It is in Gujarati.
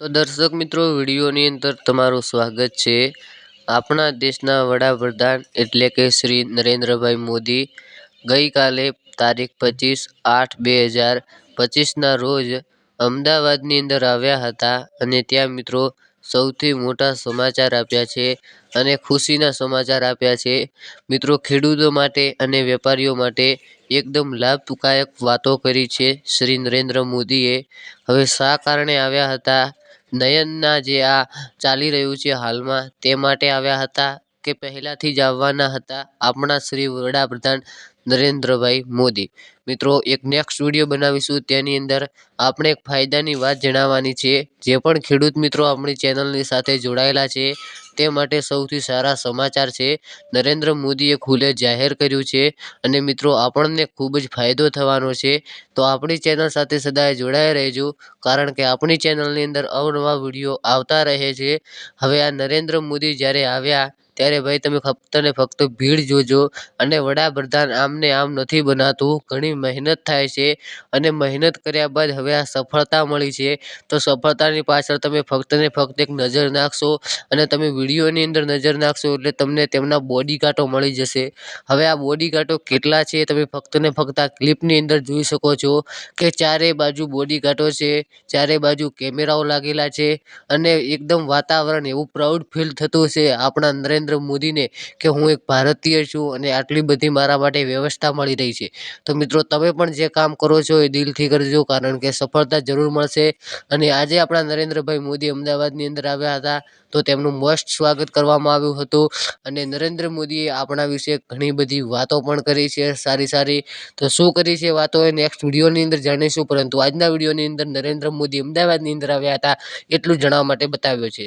તો દર્શક મિત્રો, વિડીયોની અંદર તમારું સ્વાગત છે. આપણા દેશના વડાપ્રધાન એટલે કે શ્રી નરેન્દ્રભાઈ મોદી ગઈકાલે તારીખ પચીસ આઠ બે હજાર પચીસના રોજ અમદાવાદની અંદર આવ્યા હતા અને ત્યાં મિત્રો સૌથી મોટા સમાચાર આપ્યા છે અને ખુશીના સમાચાર આપ્યા છે. મિત્રો, ખેડૂતો માટે અને વેપારીઓ માટે એકદમ લાભદાયક વાતો કરી છે શ્રી નરેન્દ્ર મોદીએ. હવે શા કારણે આવ્યા હતા નયનના જે આ ચાલી રહ્યું છે હાલમાં તે માટે આવ્યા હતા કે પહેલાંથી જ આવવાના હતા આપણા શ્રી વડાપ્રધાન નરેન્દ્રભાઈ મોદી. મિત્રો, એક નેક્સ્ટ વીડિયો બનાવીશું. તેની અંદર આપણે એક ફાયદાની વાત જણાવવાની છે. જે પણ ખેડૂત મિત્રો આપણી ચેનલની સાથે જોડાયેલા છે તે માટે સૌથી સારા સમાચાર છે, નરેન્દ્ર મોદીએ ખુલે જાહેર કર્યું છે અને મિત્રો આપણને ખૂબ જ ફાયદો થવાનો છે. તો આપણી ચેનલ સાથે સદાય જોડાયા રહેજો, કારણ કે આપણી ચેનલની અંદર અવનવા વીડિયો આવતા રહે છે. હવે આ નરેન્દ્ર મોદી જ્યારે આવ્યા, ત્યારે ભાઈ તમે ફક્ત ને ફક્ત ભીડ જોજો અને વડાપ્રધાન આમને આમ નથી બનાતું, ઘણી મહેનત થાય છે અને મહેનત કર્યા બાદ હવે આ સફળતા મળી છે. તો સફળતાની પાછળ તમે ફક્ત ને ફક્ત એક નજર નાખશો અને તમે વિડીયોની અંદર નજર નાખશો એટલે તમને તેમના બોડી ગાર્ડો મળી જશે. હવે આ બોડી ગાર્ડો કેટલા છે તમે ફક્ત ને ફક્ત આ ક્લિપની અંદર જોઈ શકો છો કે ચારે બાજુ બોડી ગાર્ડો છે, ચારે બાજુ કેમેરાઓ લાગેલા છે અને એકદમ વાતાવરણ એવું પ્રાઉડ ફીલ થતું છે આપણા નરેન્દ્ર મોદીને કે હું એક ભારતીય છું અને આટલી બધી મારા માટે વ્યવસ્થા મળી રહી છે. તો મિત્રો તમે પણ જે કામ કરો છો એ દિલથી કરજો કારણ કે સફળતા જરૂર મળશે. અને આજે આપણા નરેન્દ્રભાઈ મોદી અમદાવાદની અંદર આવ્યા હતા તો તેમનું મસ્ત સ્વાગત કરવામાં આવ્યું હતું. અને નરેન્દ્ર મોદીએ આપણા વિશે ઘણી બધી વાતો પણ કરી છે, સારી સારી. તો શું કરી છે વાતો એ નેક્સ્ટ વિડીયોની અંદર જાણીશું. પરંતુ આજના વિડીયોની અંદર નરેન્દ્ર મોદી અમદાવાદની અંદર આવ્યા હતા, એટલું જણાવવા માટે બતાવ્યો છે.